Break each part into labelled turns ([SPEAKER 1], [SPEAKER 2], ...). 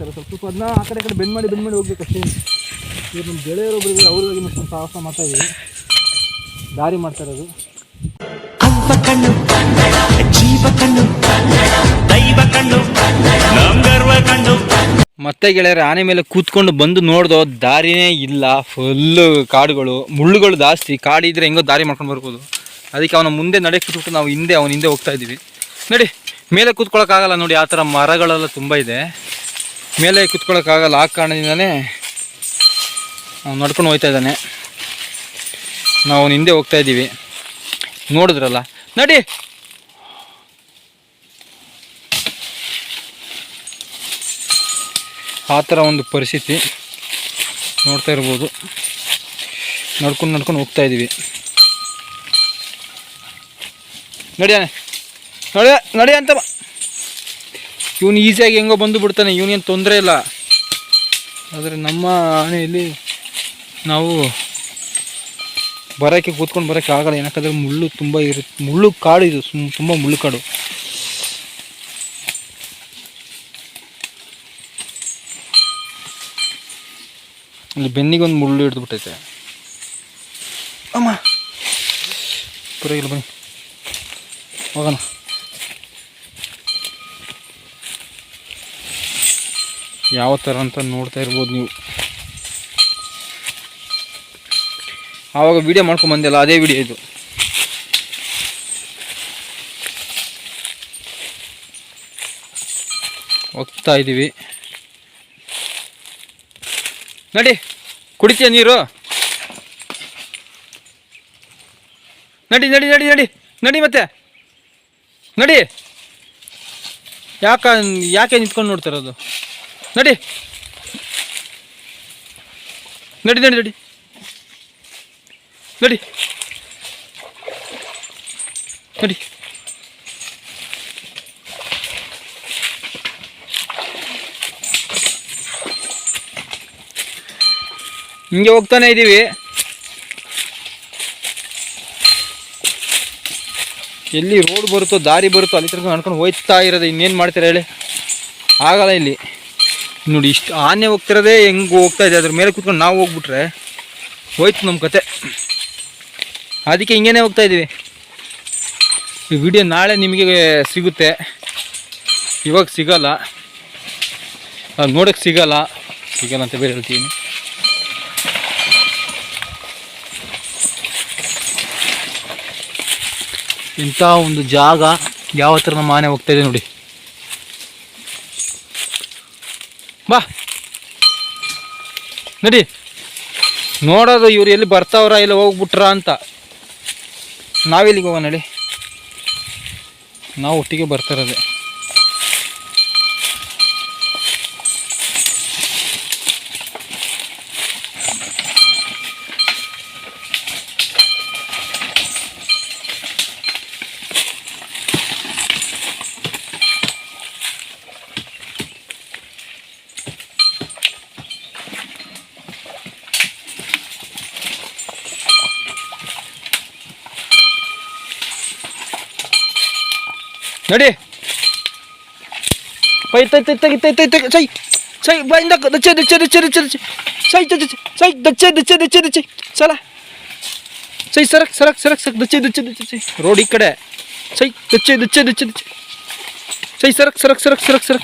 [SPEAKER 1] ಹೋಗ್ತಾರೆ ಸ್ವಲ್ಪ ಸ್ವಲ್ಪ ಅದನ್ನ ಆ ಕಡೆ ಕಡೆ ಬೆಂಡ್ ಮಾಡಿ ಬೆಂಡ್ ಮಾಡಿ ಹೋಗ್ಬೇಕು ಅಷ್ಟೇ ಇವ್ರು ನಮ್ಮ ಗೆಳೆಯರೊಬ್ಬರಿಗೆ ಅವ್ರಿಗಾಗಿ ಮತ್ತೆ ಸ್ವಲ್ಪ ಸಾಹಸ ಮಾಡ್ತಾ ಇದ್ದೀವಿ. ದಾರಿ ಮಾಡ್ತಾ ಇರೋದು.
[SPEAKER 2] ಕಣ್ಣು ಜೀವ ಕಣ್ಣು ದೈವ ಕಣ್ಣು ನಮ್ ಗರ್ವ ಕಣ್ಣು
[SPEAKER 3] ಮತ್ತೆ ಗೆಳೆಯರೆ ಆನೆ ಮೇಲೆ ಕೂತ್ಕೊಂಡು ಬಂದು ನೋಡ್ದೋ ದಾರಿನೇ ಇಲ್ಲ. ಫುಲ್ಲು ಕಾಡುಗಳು ಮುಳ್ಳುಗಳು ಜಾಸ್ತಿ. ಕಾಡಿದ್ರೆ ಹೆಂಗೋ ದಾರಿ ಮಾಡ್ಕೊಂಡು ಬರ್ಬೋದು. ಅದಕ್ಕೆ ಅವನ ಮುಂದೆ ನಡೆ ಕೂತ್ಬಿಟ್ಟು ನಾವು ಹಿಂದೆ ಅವನ ಹಿಂದೆ ಹೋಗ್ತಾ ಇದ್ದೀವಿ. ನೋಡಿ ಮೇಲೆ ಕೂತ್ಕೊಳ್ಳೋಕ್ಕಾಗಲ್ಲ ನೋಡಿ ಆ ಥರ ಮರಗಳೆಲ್ಲ ತುಂಬ ಇದೆ. ಮೇಲೆ ಕುತ್ಕೊಳ್ಳೋಕ್ಕಾಗಲ್ಲ ಆ ಕಾರಣದಿಂದನೇ ನಡ್ಕೊಂಡು ಹೋಗ್ತಾ ಇದ್ದಾನೆ. ನಾವು ಹಿಂದೆ ಹೋಗ್ತಾ ಇದ್ದೀವಿ. ನೋಡಿದ್ರಲ್ಲ? ನಡಿ! ಆ ಥರ ಒಂದು ಪರಿಸ್ಥಿತಿ ನೋಡ್ತಾ ಇರ್ಬೋದು. ನಡ್ಕೊಂಡು ನಡ್ಕೊಂಡು ಹೋಗ್ತಾ ಇದ್ದೀವಿ. ನಡಿಯಾನೆ ನಡಿಯ ನಡಿ ಅಂತ ಇವನು ಈಸಿಯಾಗಿ ಹೆಂಗೋ ಬಂದು ಬಿಡ್ತಾನೆ ಇವನೇನು ತೊಂದರೆ ಇಲ್ಲ. ಆದರೆ ನಮ್ಮ ಆನೆಯಲ್ಲಿ ನಾವು ಬರೋಕ್ಕೆ ಕೂತ್ಕೊಂಡು ಬರೋಕ್ಕೆ ಆಗಲ್ಲ ಏನಕ್ಕಂದ್ರೆ ಮುಳ್ಳು ತುಂಬ ಇರುತ್ತೆ ಮುಳ್ಳು ಕಾಡು ಇದು ತುಂಬ ಮುಳ್ಳು ಕಾಡು. ಇಲ್ಲಿ ಬೆನ್ನಿಗೆ ಒಂದು ಮುಳ್ಳು ಹಿಡಿದು ಬಿಟ್ಟೈತೆ ಅಮ್ಮ ಪರವಾಗಿಲ್ಲ ಬನ್ನಿ. ಹೋಗೋಣ. ಯಾವ ಥರ ಅಂತ ನೋಡ್ತಾ ಇರ್ಬೋದು ನೀವು. ಆವಾಗ ವಿಡಿಯೋ ಮಾಡ್ಕೊಂಡು ಬಂದಿಲ್ಲ, ಅದೇ ವಿಡಿಯೋ ಇದು. ಹೋಗ್ತಾ ಇದ್ದೀವಿ ನಡಿ, ಕುಡಿತೀಯ ನೀರು? ನಡಿ ನಡಿ ನಡಿ ನಡಿ ನಡಿ ಮತ್ತೆ. ನಡಿ. ಯಾಕ, ಯಾಕೆ ನಿಂತ್ಕೊಂಡು ನೋಡ್ತಿರೋದು ನಡಿ. ನಡಿ ನಡಿ ನಡಿ. ನಡಿ. ನಡಿ. ಹಿಂಗೆ ಹೋಗ್ತಾನೆ ಇದ್ದೀವಿ ಎಲ್ಲಿ ರೋಡ್ ಬರುತ್ತೋ ದಾರಿ ಬರುತ್ತೋ ಅಲ್ಲಿ ತನಕ ನಡ್ಕೊಂಡು ಹೋಯ್ತಾ ಇರೋದು ಇನ್ನೇನು ಮಾಡ್ತೀರಾ ಹೇಳಿ? ಆಗಲ್ಲ ಇಲ್ಲಿ. ನೋಡಿ, ಇಷ್ಟು ಆನೆ ಹೋಗ್ತಿರೋದೇ ಹೆಂಗೆ ಹೋಗ್ತಾ ಇದೆ? ಅದ್ರ ಮೇಲೆ ಕೂತ್ಕೊಂಡು ನಾವು ಹೋಗ್ಬಿಟ್ರೆ ಹೋಯ್ತು ನಮ್ಮ ಕತೆ. ಅದಕ್ಕೆ ಹಿಂಗೇನೆ ಹೋಗ್ತಾ ಇದ್ದೀವಿ ಈ ವಿಡಿಯೋ ನಾಳೆ ನಿಮಗೆ ಸಿಗುತ್ತೆ. ಇವಾಗ ಸಿಗಲ್ಲ. ಅದು ನೋಡೋಕ್ಕೆ ಸಿಗಲ್ಲ. ಸಿಗಲ್ಲ ಅಂತ ಬೇರೆ ಹೇಳ್ತೀನಿ. ಇಂಥ ಒಂದು ಜಾಗ ಯಾವ ಥರ ನಮ್ಮ ಆನೆ ಹೋಗ್ತಾ ಇದೆ ನೋಡಿ. ಬಾ. ನಡಿ. ನೋಡೋದು ಇವ್ರು ಎಲ್ಲಿ ಬರ್ತಾವ್ರ ಇಲ್ಲ ಹೋಗ್ಬಿಟ್ರ ಅಂತ. ನಾವಿಲ್ಲಿಗೆ ಹೋಗೋಣ ನಡಿ ನಾವು ಒಟ್ಟಿಗೆ ಬರ್ತಿರೋದೆ ನಡಿ Nadi. Pai tai tai tai tai tai sai. Sai bai nak dece dece dece dece dece. Sai dece sai dece dece dece dece. Sala. Sai sarak sarak sarak sarak dece dece dece dece. Road ikkade. Sai dece dece dece dece. Sai sarak sarak sarak sarak sarak.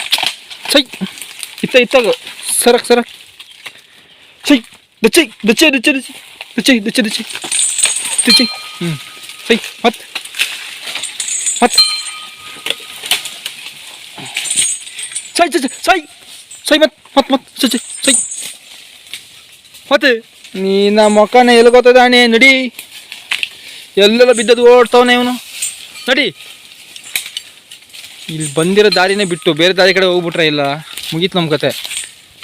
[SPEAKER 3] Sai. Itta itta sarak sarak. Sai dece dece dece dece. Dece dece dece. Dece. Hmm. Sai mat. Mat. ಸೈ ಸೈ ಸೈ ಸೈ ಮತ್ ಮತ್ ಮತ್, ಸೈ ಸೈ ಸೈ. ಮತ್ತೆ ನೀನ ಮಕ್ಕನ ಎಲ್ಲಿ ಗೊತ್ತದಾನೆ ನಡಿ. ಎಲ್ಲೆಲ್ಲ ಬಿದ್ದದು ಓಡ್ತಾವನೆ ಇವನು. ನಡಿ. ಇಲ್ಲಿ ಬಂದಿರೋ ದಾರಿನೇ ಬಿಟ್ಟು ಬೇರೆ ದಾರಿ ಕಡೆ ಹೋಗ್ಬಿಟ್ರೆ ಇಲ್ಲ. ಮುಗೀತು ನಮ್ಮ ಕತೆ.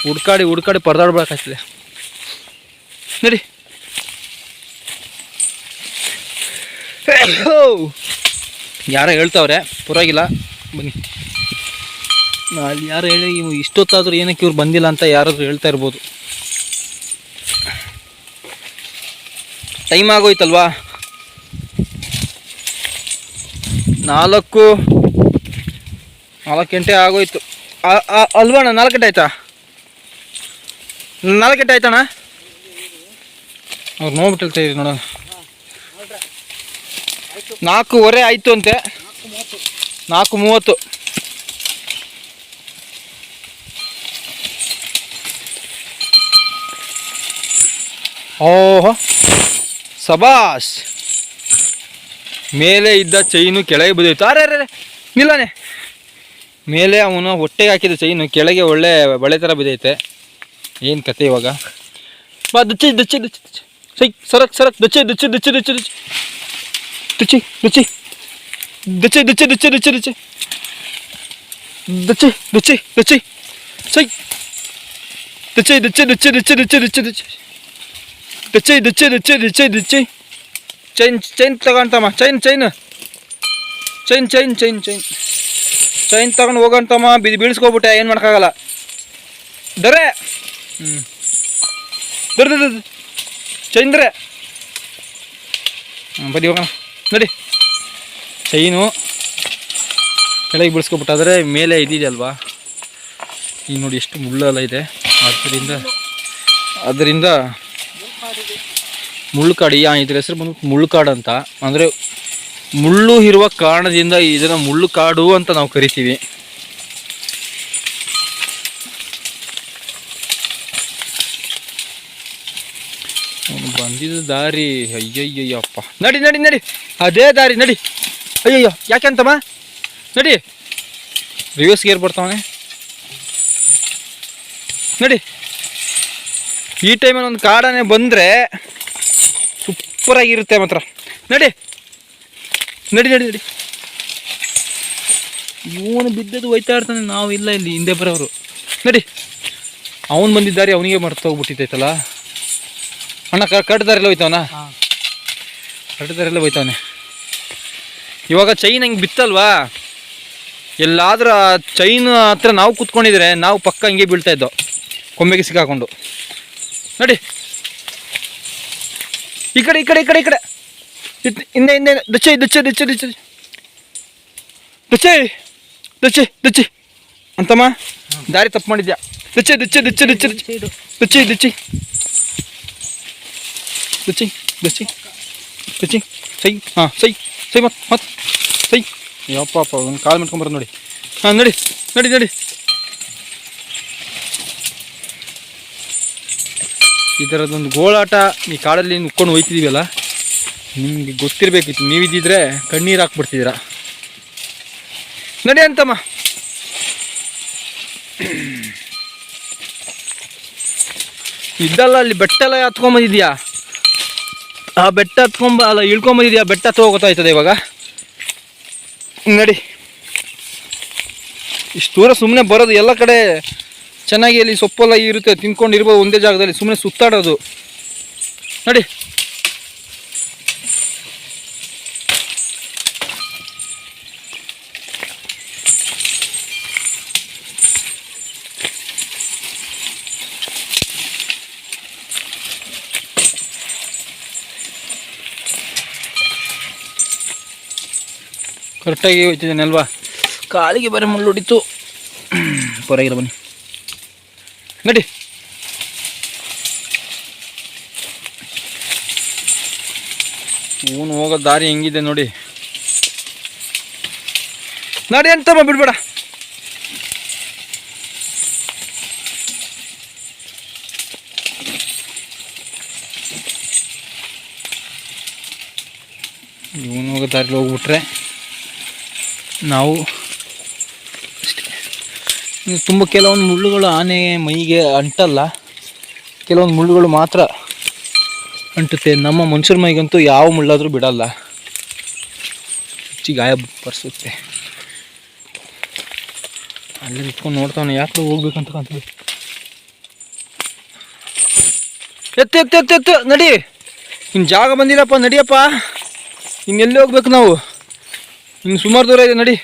[SPEAKER 3] ಹುಡ್ಕಾಡಿ ಹುಡ್ಕಾಡಿ ಪರದಾಡ್ಬೇಕಾಗ್ತದೆ ನಡಿ. ಯಾರೋ ಹೇಳ್ತಾವ್ರೆ, ಪರವಾಗಿಲ್ಲ. ಬನ್ನಿ. ಅಲ್ಲಿ ಯಾರು ಹೇಳಿ ಇಷ್ಟೊತ್ತಾದರೂ ಏನಕ್ಕೆ ಇವ್ರು ಬಂದಿಲ್ಲ ಅಂತ ಯಾರಾದರೂ ಹೇಳ್ತಾ ಇರ್ಬೋದು. ಟೈಮ್ ಆಗೋಯ್ತಲ್ವಾ? ನಾಲ್ಕು ನಾಲ್ಕು ಗಂಟೆ ಆಗೋಯ್ತು. ಅಲ್ವಣ್ಣ ನಾಲ್ಕು ಗಂಟೆ ಆಯ್ತಾ? ನಾಲ್ಕು ಗಂಟೆ ಆಯ್ತಣ್ಣ? ಅವ್ರು ನೋಡ್ಬಿಟ್ಟು ಹೇಳ್ತಾ ನೋಡೋಣ. ನಾಲ್ಕೂವರೆ ಆಯಿತು ಅಂತೆ. ನಾಲ್ಕು ಮೂವತ್ತು. ಓಹೋ ಸಬಾಸ್ ಮೇಲೆ ಇದ್ದ ಚೈನು ಕೆಳಗೆ ಬಿದ್ದೋಯ್ತು ಅರೆ ಅರೆ ನಿಲ್ಲನೆ ಮೇಲೆ ಅವನು ಹೊಟ್ಟೆಗೆ ಹಾಕಿದ ಚೈನು ಕೆಳಗೆ ಒಳ್ಳೆ ಬಳೆ ಥರ ಬಿದ್ದೈತೆ ಏನು ಕತೆ ಇವಾಗ ಬಾ ದಚ್ಚಿ ದಚ್ಚಿ ದಚ್ಚಿ ದಚ್ಚಿ ಸೈ ಸರಕ್ ಸರಕ್ ದಚ್ಚಿ ದಚ್ಚಿ ದಚ್ಚಿ ದಚ್ಚಿ ದಚ್ಚಿ ದಚ್ಚಿ ದಚ್ಚಿ ದಚ್ಚಿ ದಚ್ಚಿ ದಚ್ಚಿ ದಚ್ಚಿ ದಚ್ಚಿ ದಚ್ಚಿ ದಚ್ಚಿ ಸೈ ದಚ್ಚಿ ದಚ್ಚಿ ದಚ್ಚಿ ದಚ್ಚಿ ದಚ್ಚಿ ದಚ್ಚಿ ದಚ್ಚಿ ದಚ್ಚಿ ದಚ್ಚಿ ಚೈ ದಚ್ಚಿ ಚೈ chain chain ತಗೊಂತಮ್ಮ chain chain chain chain chain chain chain ತಗೊಂಡು ಹೋಗಂತಮ್ಮ ಬಿದ್ದು ಬೀಳ್ಸ್ಕೊಬಿಟ್ಟೆ ಏನು ಮಾಡೋಕ್ಕಾಗಲ್ಲ ದೊರೆ ಹ್ಞೂ ದೊರೆ. ಚೈನ್ ದೊರೆ ಹ್ಞೂ ಬನ್ನಿ ಹೋಗೋಣ ನೋಡಿ ಚೈನು ಕೆಳಗೆ ಬೀಳ್ಸ್ಕೊಬಿಟ್ಟಾದರೆ ಮೇಲೆ ಇದೆಯಲ್ವಾ ಈಗ ನೋಡಿ ಎಷ್ಟು ಮುಳ್ಳೆಲ್ಲ ಇದೆ ಆದ್ದರಿಂದ ಅದರಿಂದ ಮುಳ್ಳುಕಾಡು, ಯಾ, ಇದ್ರ ಹೆಸರು ಬಂದು ಮುಳ್ಳುಕಾಡು ಅಂತ. ಅಂದರೆ ಮುಳ್ಳು ಇರುವ ಕಾರಣದಿಂದ ಇದನ್ನು ಮುಳ್ಳುಕಾಡು ಅಂತ ನಾವು ಕರಿತೀವಿ. ಬಂದಿದ ದಾರಿ ಅಯ್ಯಯ್ಯಪ್ಪ ನಡಿ ನಡಿ ನಡಿ. ಅದೇ ದಾರಿ, ನಡಿ. ಅಯ್ಯಯ್ಯೋ ಯಾಕೆಂತಮ್ಮ ನಡಿ. ರಿವರ್ಸ್ ಗೇರ್ ಬರ್ತಾವನೆ. ನಡಿ. ಈ ಟೈಮಲ್ಲಿ ಒಂದು ಕಾಡಾನೆ ಬಂದರೆ ಸೂಪರಾಗಿರುತ್ತೆ ಮಾತ್ರ. ನಡಿ. ನಡಿ ನಡಿ ನಡಿ. ಇವನು ಬಿದ್ದದ್ದು ಹೋಯ್ತಾ ಇರ್ತಾನೆ ನಾವು ಇಲ್ಲ ಇಲ್ಲಿ ಹಿಂದೆ ಬರೋರು. ನಡಿ. ಅವನು ಬಂದಿದ್ದಾರೆ ಅವನಿಗೆ ಮರ್ತು ಹೋಗ್ಬಿಟ್ಟಿದ್ದೈತಲ್ಲ ಅಣ್ಣ ಕ ಕಟ್ಟದಾರೆಲ್ಲ ಹೋಯ್ತವನ? ಕಟ್ಟದಾರೆಲ್ಲ ಹೋಯ್ತವನೆ. ಇವಾಗ ಚೈನ್ ಹಂಗೆ ಬಿತ್ತಲ್ವಾ? ಎಲ್ಲಾದರೂ ಚೈನ್ ಹತ್ರ ನಾವು ಕೂತ್ಕೊಂಡಿದ್ರೆ ನಾವು ಪಕ್ಕ ಹಂಗೆ ಬೀಳ್ತಾ ಇದ್ದೋ. ಕೊಂಬೆಗೆ ಸಿಕ್ಕಾಕೊಂಡು. ನಡಿ. ಈ ಕಡೆ ಈ ಕಡೆ ಈ ಕಡೆ ಈ ಕಡೆ. ಹಿಂದೆ ಹಿಂದೆ ದುಚ್ಚೆ ದುಚ್ಚೆ ದುಚ್ಚೆ ದುಚ್ಚೆ. ದುಚ್ಚೆ ದುಚ್ಚೆ ದುಚ್ಚಿ. ಅಂತಮ್ಮ ದಾರಿ ತಪ್ಪು ಮಾಡಿದ್ಯಾ? ದುಚ್ಚೆ ದುಚ್ಚೆ ದುಚ್ಚೆ ದುಚ್ಚೆ ದುಚ್ಚಿ. ದುಚ್ಚಿ ದುಚ್ಚಿ ದುಚ್ಚಿ. ದುಚ್ಚಿ ಸೈ ಹಾಂ ಸೈ ಸೈ ಮತ್ತೆ ಮತ್ತೆ ಸೈ. ಯಪ್ಪ ಒಂದು ಕಾಲು ಮಾಡ್ಕೊಂಬರೋದು ನೋಡಿ. ಹಾಂ ನೋಡಿ ನಡಿ ನಡಿ. ಈ ಥರದೊಂದು ಗೋಳಾಟ ಈ ಕಾಡಲ್ಲಿ ನುಕ್ಕೊಂಡು ಹೋಯ್ತಿದ್ದೀವಲ್ಲ ನಿಮಗೆ ಗೊತ್ತಿರಬೇಕಿತ್ತು. ನೀವಿದ್ದಿದ್ರೆ ಕಣ್ಣೀರು ಹಾಕ್ಬಿಡ್ತಿದ್ದೀರ? ನಡಿ ಅಂತಮ್ಮ. ಇದ್ದಲ್ಲ, ಅಲ್ಲಿ ಬೆಟ್ಟ ಎಲ್ಲ ಹತ್ಕೊಂಬಂದಿದ್ಯಾ ಆ ಬೆಟ್ಟ ಹತ್ಕೊಂಬ ಅಲ್ಲ ಇಳ್ಕೊಂಬಂದಿದ್ಯಾ ಬೆಟ್ಟ ಹತ್ತು ಗೊತ್ತಾಯ್ತದೆ ಇವಾಗ. ನಡಿ. ಇಷ್ಟು ದೂರ ಸುಮ್ಮನೆ ಬರೋದು ಎಲ್ಲ ಕಡೆ ಚೆನ್ನಾಗಿ ಅಲ್ಲಿ ಸೊಪ್ಪೆಲ್ಲ ಇರುತ್ತೆ ತಿನ್ಕೊಂಡು ಇರ್ಬೋದು ಒಂದೇ ಜಾಗದಲ್ಲಿ ಸುಮ್ಮನೆ ಸುತ್ತಾಡೋದು. ನೋಡಿ. ಕರೆಕ್ಟಾಗಿ ಹೋಯ್ತಿದ್ದೇನೆ ಅಲ್ವಾ? ಕಾಲಿಗೆ ಬರೀ ಮುಳ್ಳುಡಿತು ಪರವಾಗಿಲ್ಲ ಬನ್ನಿ. ನಡಿ. ಇವನು ಹೋಗೋ ದಾರಿ ಹೆಂಗಿದೆ ನೋಡಿ. ನಡಿ ಅಂತಮ್ಮ ಬಿಡ್ಬೇಡ. ಇವನು ಹೋಗೋ ದಾರಿಲಿ ಹೋಗ್ಬಿಟ್ರೆ ನಾವು ತುಂಬ ಕೆಲವೊಂದು ಮುಳ್ಳುಗಳು ಆನೆ ಮೈಗೆ ಅಂಟಲ್ಲ, ಕೆಲವೊಂದು ಮುಳ್ಳುಗಳು ಮಾತ್ರ ಅಂಟುತ್ತೆ. ನಮ್ಮ ಮನುಷ್ಯರ ಮೈಗಂತೂ ಯಾವ ಮುಳ್ಳಾದರೂ ಬಿಡಲ್ಲ. ಹೆಚ್ಚಿಗೆ ಗಾಯ ಬರ್ಸುತ್ತೆ. ಅಲ್ಲಿ ನಿಂತ್ಕೊಂಡು ನೋಡ್ತಾವೆ ಯಾಕೆ ಹೋಗ್ಬೇಕಂತ ಕಾಣ್ತದೆ. ಎತ್ತು ಎತ್ತು ಎತ್ತು ಎತ್ತು, ನಡಿ. ಇನ್ನು ಜಾಗ ಬಂದಿಲ್ಲಪ್ಪ, ನಡಿಯಪ್ಪ. ಇನ್ನೆಲ್ಲಿ ಹೋಗ್ಬೇಕು ನಾವು? ಇನ್ನು ಸುಮಾರು ದೂರ ಇದೆ, ನಡಿ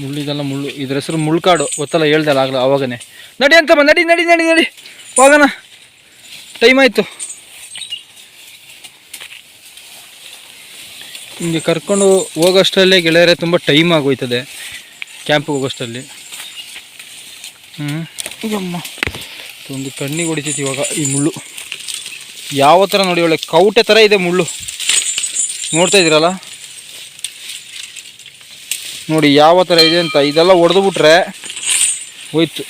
[SPEAKER 3] ಮುಳ್ಳು ಇದೆಲ್ಲ ಮುಳ್ಳು ಇದ್ರ ಹೆಸರು ಮುಳ್ಕಾಡು ಗೊತ್ತಲ್ಲ ಹೇಳ್ದಲ್ಲ ಆಗಲ್ಲ ಅವಾಗನೇ ನಡಿ ಅಂತಮ್ಮ ನಡಿ ನಡಿ ನಡಿ ನಡಿ. ಹೋಗೋಣ. ಟೈಮ್ ಆಯಿತು. ಹಿಂಗೆ ಕರ್ಕೊಂಡು ಹೋಗೋಷ್ಟರಲ್ಲೇ ಗೆಳೆಯರೆ ತುಂಬ ಟೈಮ್ ಆಗೋಯ್ತದೆ. ಕ್ಯಾಂಪಿಗೆ ಹೋಗೋಷ್ಟರಲ್ಲಿ. ಹ್ಞೂ ಅಮ್ಮ ಒಂದು ಕಣ್ಣಿಗೆ ಹೊಡಿತೈತಿ ಇವಾಗ ಈ ಮುಳ್ಳು. ಯಾವ ಥರ ನೋಡಿ ಒಳ್ಳೆ ಕೌಟೆ ಥರ ಇದೆ ಮುಳ್ಳು. ನೋಡ್ತಾ ಇದ್ದೀರಲ್ಲ? ನೋಡಿ ಯಾವ ಥರ ಇದೆ ಅಂತ ಇದೆಲ್ಲ ಹೊಡೆದು ಬಿಟ್ರೆ ಹೋಯ್ತು.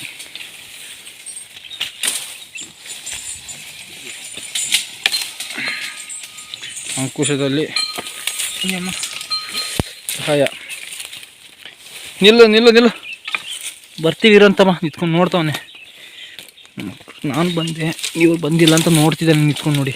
[SPEAKER 3] ಅಂಕುಶದಲ್ಲಿ ಸಹಾಯ. ನಿಲ್ಲು ನಿಲ್ಲು ನಿಲ್ಲು. ಬರ್ತೀವಿರಂತಮ್ಮ ನಿಂತ್ಕೊಂಡು ನೋಡ್ತಾವನೆ. ನಾನು ಬಂದೆ, ಇವ್ರು ಬಂದಿಲ್ಲ ಅಂತ ನೋಡ್ತಿದ್ದಾನೆ ನಿಂತ್ಕೊಂಡು ನಡಿ.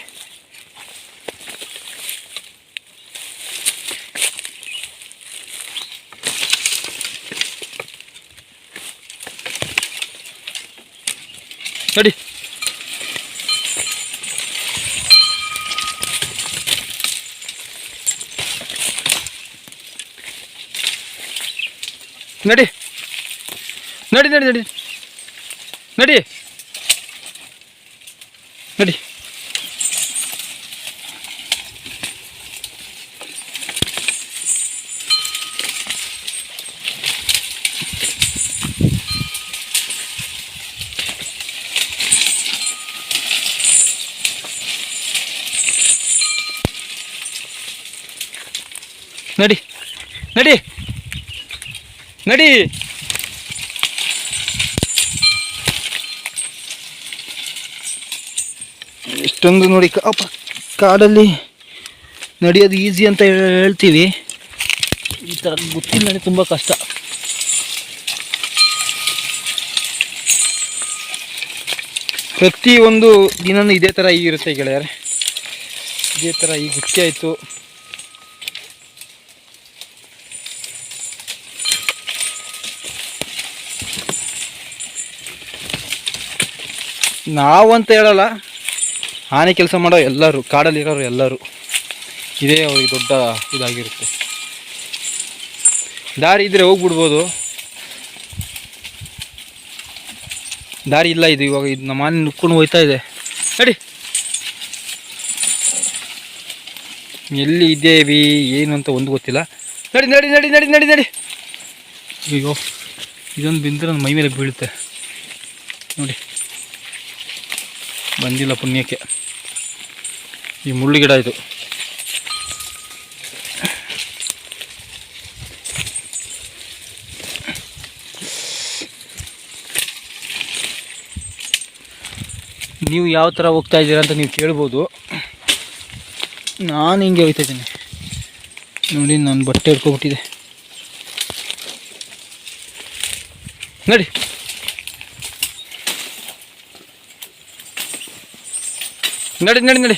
[SPEAKER 3] ನಡಿ. ನಡಿ. ನಡಿ ನಡಿ ನಡಿ. ನಡಿ. ನಡಿ. ನಡಿ. ನಡಿ. ಇಷ್ಟೊಂದು ನೋಡಿ ಕಾಪಾ ಕಾಡಲ್ಲಿ ನಡೆಯೋದು ಈಸಿ ಅಂತ ಹೇಳ್ತೀವಿ. ಈ ಥರ ಗೊತ್ತಿಲ್ಲ ನನಗೆ ತುಂಬ ಕಷ್ಟ. ಪ್ರತಿ ಒಂದು ದಿನನೂ ಇದೇ ಥರ ಇರುತ್ತೆ ಗೆಳೆಯರೆ. ಇದೇ ಥರ ಈ ಗುಚ್ಚಿ ಆಯಿತು. ನಾವಂತ ಹೇಳಲ್ಲ. ಆನೆ ಕೆಲಸ ಮಾಡೋ ಎಲ್ಲರೂ, ಕಾಡಲ್ಲಿರೋರು ಎಲ್ಲರೂ ಇದೇ ಅವ್ರಿಗೆ ದೊಡ್ಡ ಇದಾಗಿರುತ್ತೆ. ದಾರಿ ಇದ್ರೆ ಹೋಗ್ಬಿಡ್ಬೋದು. ದಾರಿ ಇಲ್ಲ ಇದು ಇವಾಗ, ಇದು ನಮ್ಮ ಆನೆ ನುಕ್ಕೊಂಡು ಹೋಯ್ತಾ ಇದೆ. ನಡಿ. ಎಲ್ಲಿ ಇದ್ದೇವಿ, ಏನು ಅಂತ ಒಂದು ಗೊತ್ತಿಲ್ಲ. ನಡಿ ನಡಿ ನಡಿ ನಡಿ ನಡಿ ನಡಿ. ಅಯ್ಯೋ, ಇದೊಂದು ಬಿಂದ್ರೆ ನನ್ನ ಮೈ ಮೇಲೆ ಬೀಳುತ್ತೆ. ನೋಡಿ. ಬಂದಿಲ್ಲ ಪುಣ್ಯಕ್ಕೆ. ಈ ಮುಳ್ಳು ಗಿಡ ಇದು. ನೀವು ಯಾವ ಥರ ಹೋಗ್ತಾ ಇದ್ದೀರಾ ಅಂತ ನೀವು ಕೇಳ್ಬೋದು. ನಾನು ಹಿಂಗೆ ಹೋಗ್ತಾ ಇದ್ದೀನಿ. ನೋಡಿ, ನಾನು ಬಟ್ಟೆ ಹಿಡ್ಕೊಬಿಟ್ಟಿದೆ ನಡಿ. ನಡಿ ನಡಿ ನಡಿ.